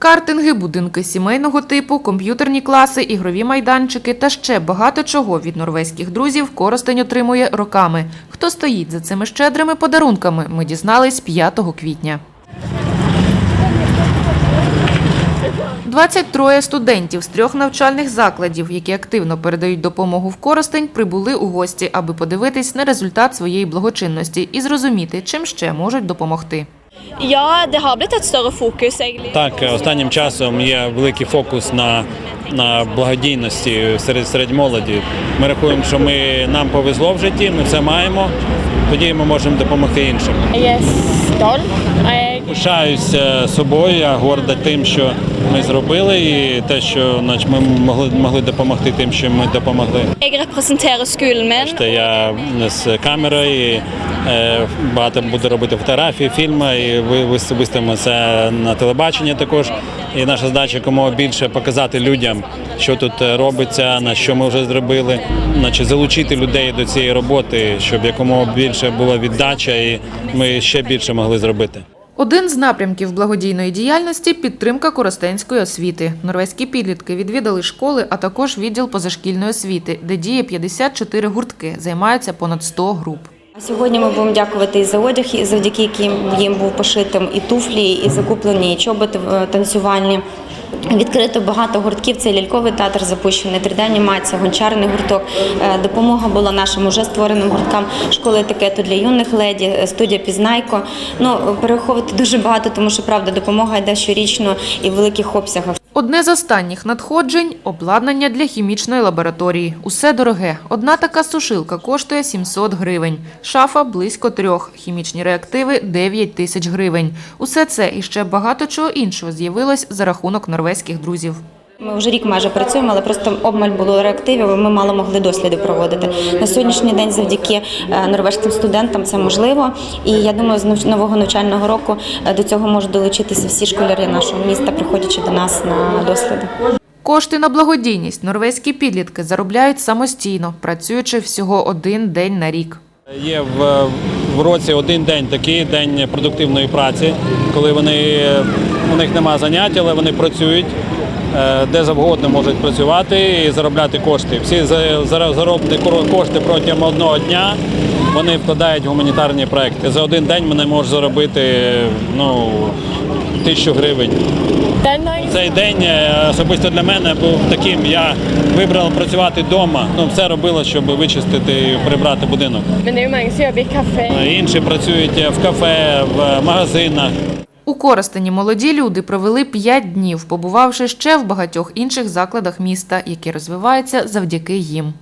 Картинги, будинки сімейного типу, комп'ютерні класи, ігрові майданчики та ще багато чого від норвезьких друзів Коростень отримує роками. Хто стоїть за цими щедрими подарунками, ми дізнались 5 квітня. 23 студентів з трьох навчальних закладів, які активно передають допомогу в Коростень, прибули у гості, аби подивитись на результат своєї благочинності і зрозуміти, чим ще можуть допомогти. Ja, det har blitt et større fokus, egentlig. Так, останнім часом є великий фокус на, на благодійності серед, серед молоді. Ми рахуємо, що ми, нам повезло в житті, ми це маємо, тоді ми можемо допомогти іншим. Я jeg Пишаюся собою, я горда тим, що ми зробили, і те, що значить, ми могли, могли допомогти тим, що ми допомогли. Я з камерою і, е, багато буду робити фотографії, фільми, і ви- виставимо це на телебачення також. І наша задача якомога більше показати людям, що тут робиться, на що ми вже зробили, значить залучити людей до цієї роботи, щоб якомога більше була віддача, і ми ще більше могли зробити. Один з напрямків благодійної діяльності підтримка коростенської освіти. Норвезькі підлітки відвідали школи, а також відділ позашкільної освіти, де діє 54 гуртки, займаються понад 100 груп. Сьогодні ми будемо дякувати і за одяг, і завдяки яким їм був пошитим і туфлі, і закуплені, і чоботи е, танцювальні. Відкрито багато гуртків. Це ляльковий театр запущений, 3D-анімація, гончарний гурток. Е, Допомога була нашим уже створеним гурткам школи етикету для юних леді, е, студія Пізнайко. Ну переховувати дуже багато, тому що правда допомога йде щорічно і в великих обсягах. Одне з останніх надходжень – обладнання для хімічної лабораторії. Усе дороге. Одна така сушилка коштує 700 гривень, шафа – близько трьох, хімічні реактиви – 9 тисяч гривень. Усе це і ще багато чого іншого з'явилось за рахунок норвезьких друзів. Ми вже рік майже працюємо, але просто обмаль було реактивів. і Ми мало могли досліди проводити. На сьогоднішній день, завдяки е, норвежським студентам, це можливо. І я думаю, з нового навчального року е, до цього можуть долучитися всі школярі нашого міста, приходячи до нас на досліди. Кошти на благодійність норвезькі підлітки заробляють самостійно, працюючи всього один день на рік. Є в, в році один день такий день продуктивної праці, коли вони у них нема занять, але вони працюють. Е, Де завгодно можуть працювати і заробляти кошти. Всі за- за- зароблені кошти протягом одного дня вони вкладають в гуманітарні проекти. За один день вони можуть заробити ну, тисячу гривень. Цей день е, особисто для мене був таким. Я вибрав працювати вдома. Ну, все робила, щоб вичистити і прибрати будинок. Інші працюють в кафе, в магазинах. У Коростені молоді люди провели 5 днів, побувавши ще в багатьох інших закладах міста, які розвиваються завдяки їм.